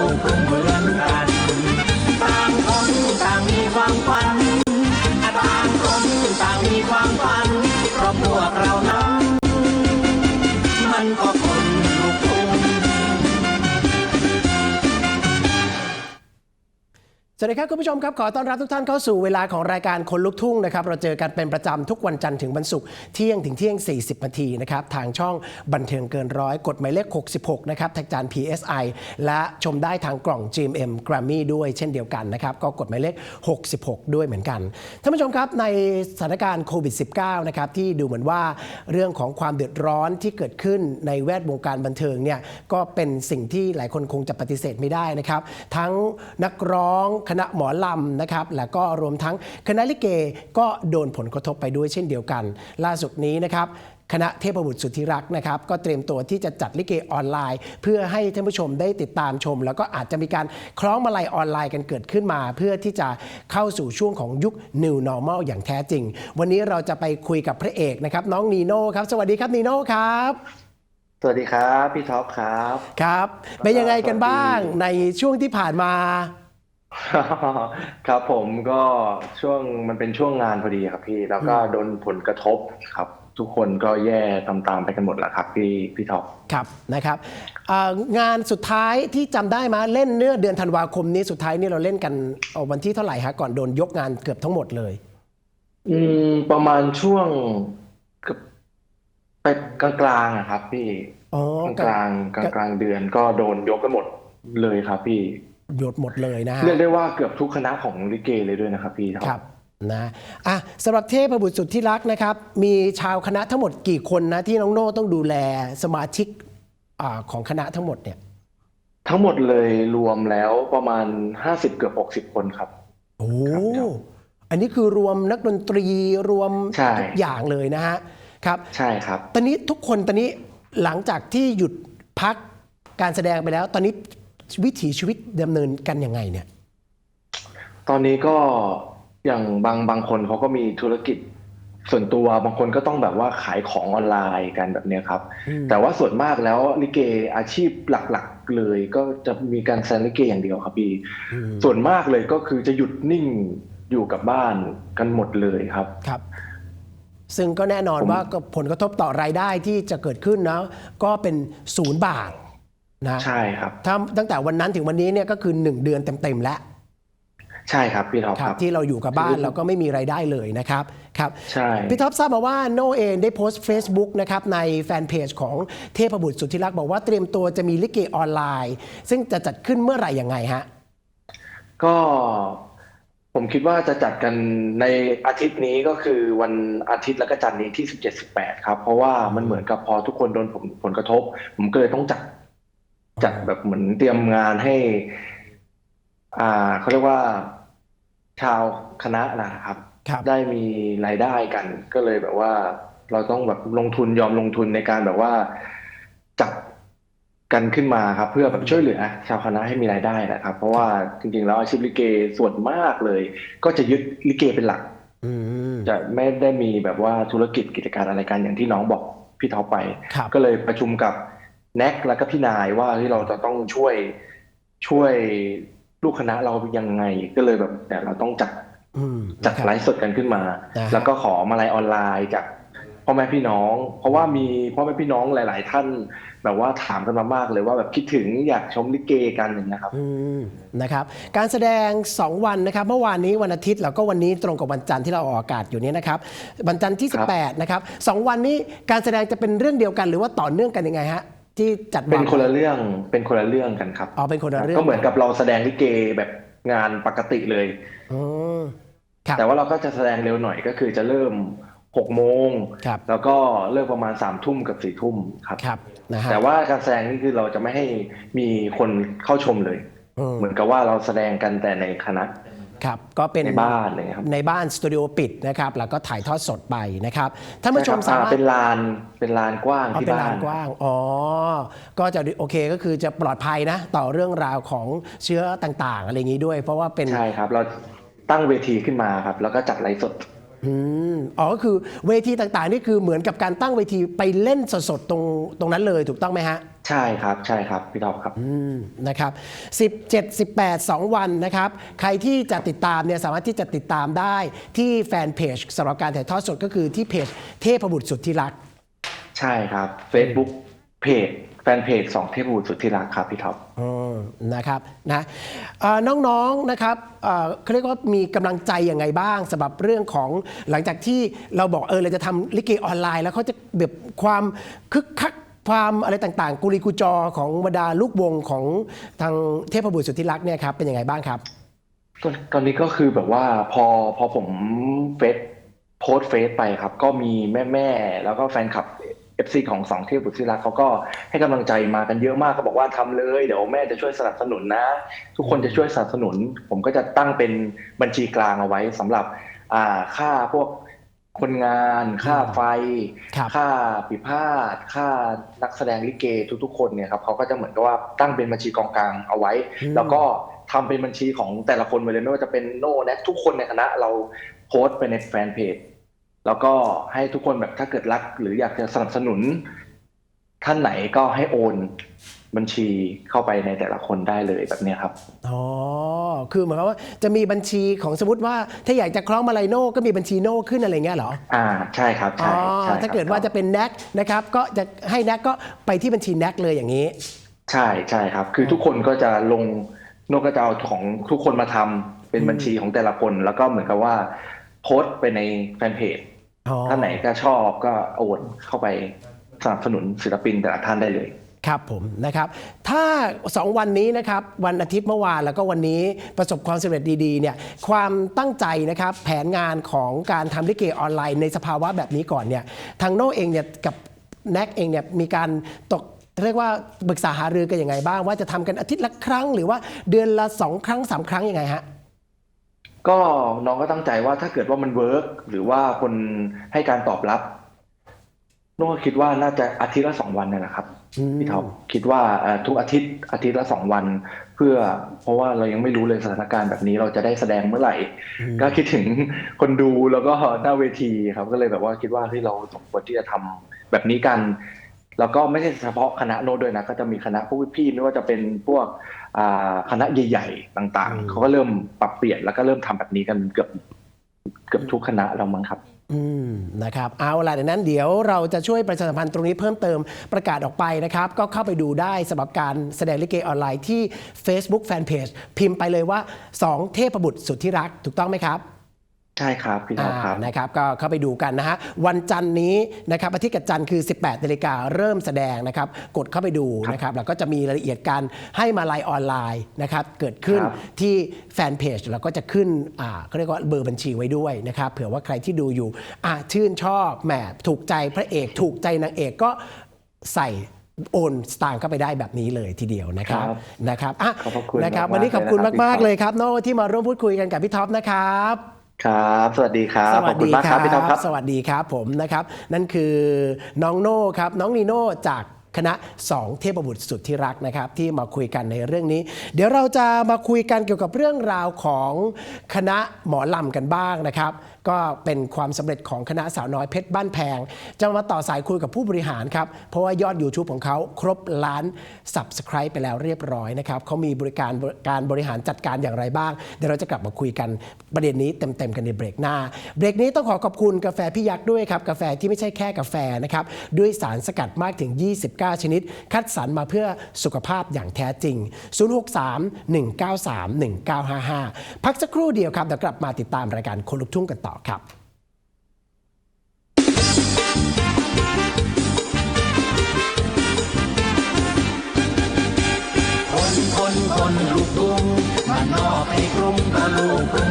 ลู สวัสดีครับคุณผู้ชมครับ ขอต้อนรับทุกท่านเข้าสู่เวลาของรายการคนลุกทุ่งนะครับเราเจอกันเป็นประจำทุกวันจันทร์ถึงวันศุกร์เที่ยงถึงเที่ยง 40นาทีนะครับทางช่องบันเทิงเกินร้อยกฎหมายเลข 66 นะครับทางจาน PSI และชมได้ทางกล่อง GMM Grammy ด้วยเช่นเดียวกันนะครับก็กฎหมายเลข 66 ด้วยเหมือนกันท่านผู้ชมครับในสถานการณ์โควิด -19 นะครับที่ดูเหมือนว่าเรื่องของความเดือดร้อนที่เกิดขึ้นในแวดวงการบันเทิงเนี่ยก็เป็นสิ่งที่หลายคนคงจะปฏิเสธไม่ได้นะครับทั้งนักร้องคณะหมอลำนะครับแล้วก็รวมทั้งคณะลิเกก็โดนผลกระทบไปด้วยเช่นเดียวกัน ล่าสุดนี้นะครับคณะเทพบุตรสุทธิรักษ์นะครับ ก็เตรียมตัวที่จะจัดลิเกออนไลน์ เพื่อให้ท่านผู้ชมได้ติดตามชม แล้วก็อาจจะมีการคล้องมาลัยออนไลน์กันเกิดขึ้นมา เพื่อที่จะเข้าสู่ช่วงของยุค New Normal อย่างแท้จริง วันนี้เราจะไปคุยกับพระเอกนะครับ น้องนีโน่ครับสวัสดีครับนีโน่ครับ สวัสดีครับ พี่ท็อปครับครับ เป็นยังไงกันบ้างในช่วงที่ผ่านมา ครับผมก็ช่วงมันเป็นช่วงงานพอดีครับพี่ แล้วก็โดนผลกระทบครับ ทุกคนก็แย่ตามๆไปกันหมดแหละครับพี่พี่ท็อป ครับนะครับเอ่องานสุดท้ายที่จำได้มาเล่นเนื้อเดือนธันวาคมนี้สุดท้ายนี่เราเล่นกันเอาวันที่เท่าไหร่ฮะก่อนโดนยกงานเกือบทั้งหมดเลย อืม ประมาณช่วงเกือบไปกลางๆอะครับ พี่อ๋อกลางๆกลางกลางๆเดือนก็โดนยกกันหมดเลยครับพี่ หยดหมดเลยนะฮะเรียกได้ว่าเกือบทุกคณะของลิเกเลยด้วยนะครับพี่ท็อปครับนะอะสำหรับเทพบุตรสุดที่รักนะครับ มีชาวคณะทั้งหมดกี่คนนะที่น้องโน่ต้องดูแลสมาชิกอาของคณะทั้งหมดเนี่ย ทั้งหมดเลยรวมแล้วประมาณห้าสิบเกือบหกสิบคนครับ โอ้ครับพี่ท็อปอันนี้คือรวมนักดนตรีรวมใช่ทุกอย่างเลยนะฮะครับ ใช่ครับ ตอนนี้ทุกคนตอนนี้หลังจากที่หยุดพักการแสดงไปแล้ว ตอนนี้ วิถีชีวิตดำเนินกันยังไงเนี่ย ตอนนี้ก็อย่างบางบางคนเขาก็มีธุรกิจส่วนตัวบางคนก็ต้องแบบว่าขายของออนไลน์กันแบบเนี้ยครับอืมแต่ว่าส่วนมากแล้วลิเกอาชีพหลักๆเลยก็จะมีการแสดงลิเกอย่างเดียวครับพี่อืมส่วนมากเลยก็คือจะหยุดนิ่งอยู่กับบ้านกันหมดเลยครับครับ ซึ่งก็แน่นอนผมว่าก็ผลกระทบต่อรายได้ที่จะเกิดขึ้นนะก็เป็นศูนย์บาท นะใช่ครับ ถ้าตั้งแต่วันนั้นถึงวันนี้เนี่ยก็คือ 1 เดือนเต็มๆแล้วใช่ครับพี่ท็อปคครัรับ บที่เราอยู่กับบ้านเราก็ไม่มีรายได้เลยนะครับครับ ใช่ พี่ท็อปทราบมาว่าโนเองได้โพสต์ Facebook นะครับในแฟนเพจของเทพบุตรสุทธิรักษ์บอกว่าเตรียมตัวจะมีลิเกออนไลน์ ซึ่งจะจัดขึ้นเมื่อไหร่ยังไงฮะ ก็ผมคิดว่าจะจัดกันในอาทิตย์นี้ก็คือวันอาทิตย์และก็จันทร์นี้ที่สิบเจ็ดสิบแปดครับ เพราะว่ามันเหมือนกับพอทุกคนโดนผลผลกระทบ ผมก็เลยต้องจัด จัดแบบเหมือนเตรียมงานให้ อ่าเขาเรียกว่าชาวคณะนะครับ ครับ ได้มีรายได้กัน ก็เลยแบบว่า เราต้องแบบลงทุนยอมลงทุนในการแบบว่าจัดกันขึ้นมาครับ เพื่อแบบช่วยเหลือ ชาวคณะให้มีรายได้นะครับ เพราะว่าจริงๆแล้วอาชีพลิเกส่วนมากเลย ก็จะยึดลิเกเป็นหลัก อืม จะไม่ได้มีแบบว่าธุรกิจกิจการอะไรกันอย่างที่น้องบอกพี่ท็อปไป ครับ ก็เลยประชุมกับ แน็กแล้วก็พี่นายว่าที่เราจะต้องช่วยช่วยลูกคณะเรายังไงก็เลยแบบแต่เราต้องจัดอืมจัดนะครับไลฟ์สดกันขึ้นมานะฮะแล้วก็ขอมาลัยออนไลน์จากพ่อแม่พี่น้อง เพราะว่ามีพ่อแม่พี่น้องหลาย ๆ ท่านแบบว่าถามกันมามากเลยว่าแบบคิดถึงอยากชมลิเกกันอย่างเงี้ยครับอืมนะครับการแสดง 2 วันนะครับ เมื่อวานนี้วันอาทิตย์แล้วก็วันนี้ตรงกับวันจันทร์ที่เราออกอากาศอยู่นี้นะครับวันจันทร์ที่ครับ18 นะครับสองวันนี้การแสดงจะเป็นเรื่องเดียวกันหรือว่าต่อเนื่องกันยังไงฮะ ที่จัดเป็นวางคนละเรื่องเป็นคนละเรื่องกันครับอ๋อเป็นคนละเรื่องก็เหมือนกับเราแสดงลิเกแบบงานปกติเลยอืมครับแต่ว่าเราก็จะแสดงเร็วหน่อยก็คือจะเริ่มหกโมงครับแล้วก็เลิกประมาณสามทุ่มกับสี่ทุ่มครับครับนะฮะแต่ว่าการแสดงนี่คือเราจะไม่ให้มีคนเข้าชมเลยอืมเหมือนกับว่าเราแสดงกันแต่ในคณะ ครับก็เป็นในบ้านอะไรเลยครับในบ้านสตูดิโอปิดนะครับแล้วก็ถ่ายทอดสดไปนะครับท่านผู้ชมใช่สาครับมารถอ่เป็นลานเป็นลานกว้างเอาที่เป็นบ้าลานนกว้างอ๋อก็จะโอเคก็คือจะปลอดภัยนะต่อเรื่องราวของเชื้อต่างๆ อะไรอย่างนี้ด้วย เพราะว่าเป็นใช่ครับเราตั้งเวทีขึ้นมาครับแล้วก็จัดไลฟ์สดอืมอ๋อก็คือเวทีต่างๆ นี่คือเหมือนกับการตั้งเวทีไปเล่นสดๆตรงตรงนั้นเลยถูกต้องไหมฮะ ใช่ครับ ใช่ครับ พี่ท็อปครับ อืมนะครับ17 18 2 วันนะครับ ใครที่จะติดตามเนี่ยสามารถที่จะติดตามได้ที่แฟนเพจสำหรับการถ่ายทอดสดก็คือที่เพจเทพบุตรสุดที่รัก ใช่ครับ Facebook เพจแฟนเพจสองเทพบุตรสุดที่รักครับพี่ท็อป อืมนะครับนะเอ่อน้องๆนะครับเอ่อเขาเรียกว่ามีกำลังใจยังไงบ้างสำหรับเรื่องของหลังจากที่เราบอกเออเราจะทำลิเกออนไลน์ แล้วเขาจะแบบความคึกคัก ความอะไรต่างๆ กุลีกุจอของบรรดาลูกวงของทางเทพบุตรสุทธิรักษ์เนี่ยครับเป็นยังไงบ้างครับตอนตอนนี้ก็คือแบบว่าพอพอผมเฟซโพสเฟซไปครับ ก็มีแม่แม่ๆแล้วก็แฟนคลับ FC ของสองเทพบุตรศิลาเขาก็ให้กำลังใจมากันเยอะมากก็บอกว่าทำเลยเดี๋ยวแม่จะช่วยสนับสนุนนะ ทุกคนจะช่วยสนับสนุน ผมก็จะตั้งเป็นบัญชีกลางเอาไว้สำหรับอ่าค่าพวก คนงานค่าไฟ ครับ ค่าปิพาทค่านักแสดงลิเกทุกๆ คนเนี่ยครับเขาก็จะเหมือนกับว่าตั้งเป็นบัญชีกองกลางเอาไว้ อืม แล้วก็ทำเป็นบัญชีของแต่ละคนไปเลยไม่ว่าจะเป็นโน่แนททุกคนในคณะเราโพสต์ไปในแฟนเพจแล้วก็ให้ทุกคนแบบถ้าเกิดรัก หรืออยากจะสนับสนุน ท่านไหนก็ให้โอน บัญชีเข้าไปในแต่ละคนได้เลยแบบเนี้ยครับ อ๋อ คือเหมือนกับว่าจะมีบัญชีของสมมติว่าถ้าอยากจะคล้องมาลายโน่ก็มีบัญชีโน่ขึ้นอะไรเงี้ยเหรอ อ่า ใช่ครับ อ๋ใช่อ ใช่ครับถ้าเกิดว่าจะเป็นแน็กนะครับ ก็จะให้แน็กก็ไปที่บัญชีแน็กเลยอย่างนี้ ใช่ใช่ครับ คือทุกคนก็จะลงโนกก็จะเอาของทุกคนมาทำเป็นบัญชีของแต่ละคน แล้วก็เหมือนกับว่าโพสต์ไปในแฟนเพจ อ๋อ ท่านไหนก็ชอบก็โอนเข้าไปสนับสนุนศิลปินแต่ละท่านได้เลย ครับผมนะครับถ้า 2 วันนี้นะครับวันอาทิตย์เมื่อวานแล้วก็วันนี้ประสบความสำเร็จดีๆเนี่ยความตั้งใจนะครับแผนงานของการทำลิเกออนไลน์ในสภาวะแบบนี้ก่อนเนี่ยทางโน่เองเนี่ยกับแน็กเองเนี่ยมีการตกเรียกว่าปรึกษาหารือกันยังไงบ้าง ว่าจะทำกันอาทิตย์ละครั้งหรือว่าเดือนละสองครั้งสามครั้งยังไงฮะก็น้องก็ตั้งใจว่าถ้าเกิดว่ามันเวิร์กหรือว่าคนให้การตอบรับ น้องก็คิดว่าน่าจะอาทิตย์ละสองวันเนี่ยแหละครับอืมพี่ท็อปคิดว่าเอ่อทุกอาทิตย์อาทิตย์ละสองวัน เพื่อเพราะว่าเรายังไม่รู้เลยสถานการณ์แบบนี้เราจะได้แสดงเมื่อไหร่ ก็คิดถึงคนดูแล้วก็หน้าเวทีครับก็เลยแบบว่าคิดว่าเฮ้ยเราสมควรที่จะทำแบบนี้กัน แล้วก็ไม่ใช่เฉพาะคณะโน้ตด้วยนะ ก็จะมีคณะพวกพี่ๆไม่ว่าจะเป็นพวกอ่าคณะใหญ่ๆต่างอืมๆเขาก็เริ่มปรับเปลี่ยนแล้วก็เริ่มทำแบบนี้กันเกือบเกือบทุกคณะเรามั้งครับอืม นะครับเอาล่ะดังนั้นเดี๋ยวเราจะช่วยประชาสัมพันธ์ตรงนี้เพิ่มเติมประกาศออกไปนะครับ ก็เข้าไปดูได้สำหรับการแสดงลิเกออนไลน์ที่ Facebook Fanpage พิมพ์ไปเลยว่า 2 เทพบุตรสุดที่รักถูกต้องไหมครับ ใช่ครับพี่ท็อปครับอ่านะครับก็เข้าไปดูกันนะฮะวันจันทร์นี้นะครับอาทิตย์กับจันทร์คือ 18นาฬิกาเริ่มแสดงนะครับกดเข้าไปดูนะครับแล้วก็จะมีรายละเอียดการให้มาลายออนไลน์นะครับเกิดขึ้นครับที่แฟนเพจแล้วก็จะขึ้นอ่าเขาเรียกว่าเบอร์บัญชีไว้ด้วยนะครับเผื่อว่าใครที่ดูอยู่อะชื่นชอบแหมถูกใจพระเอกถูกใจนางเอกก็ใส่โอนสตางค์เข้าไปได้แบบนี้เลยทีเดียวนะครับครับนะครับอะขอบพระคุณนะครับมากๆวันนี้ขอบคุณเลยนะครับมากพี่ท็อปๆเลยครับโน้ที่มาร่วมพูดคุยกันกับพี่ท็อปนะครับ ครับ สวัสดีครับสขวัอบสคุณดีมากคครัรับบพี่ท็อปครับ สวัสดีครับผมนะครับ นั่นคือน้องโน่ครับ น้องนีโน่จากคณะ 2 เทพบุตรสุดที่รักนะครับ ที่มาคุยกันในเรื่องนี้ เดี๋ยวเราจะมาคุยกันเกี่ยวกับเรื่องราวของคณะหมอลำกันบ้างนะครับ ก็เป็นความสำเร็จของคณะสาวน้อยเพชรบ้านแพง จะมาต่อสายคุยกับผู้บริหารครับ เพราะว่ายอด YouTube ของเขาครบล้าน Subscribe ไปแล้วเรียบร้อยนะครับเขามีบริการการบริหารจัดการอย่างไรบ้าง เดี๋ยวเราจะกลับมาคุยกันประเด็นนี้เต็มๆกันในเบรกหน้า เบรกนี้ต้องขอขอบคุณกาแฟพี่ยักษ์ด้วยครับ กาแฟที่ไม่ใช่แค่กาแฟนะครับด้วยสารสกัดมากถึง 29 ชนิด คัดสรรมาเพื่อสุขภาพอย่างแท้จริง 063 193 1955 พักสักครู่เดียวครับเดี๋ยวกลับมาติดตามรายการคนลุกทุ่งกันต่ออครับคนคนคนลูกทุ่งมานอกให้กรุงก็ลูกกรุ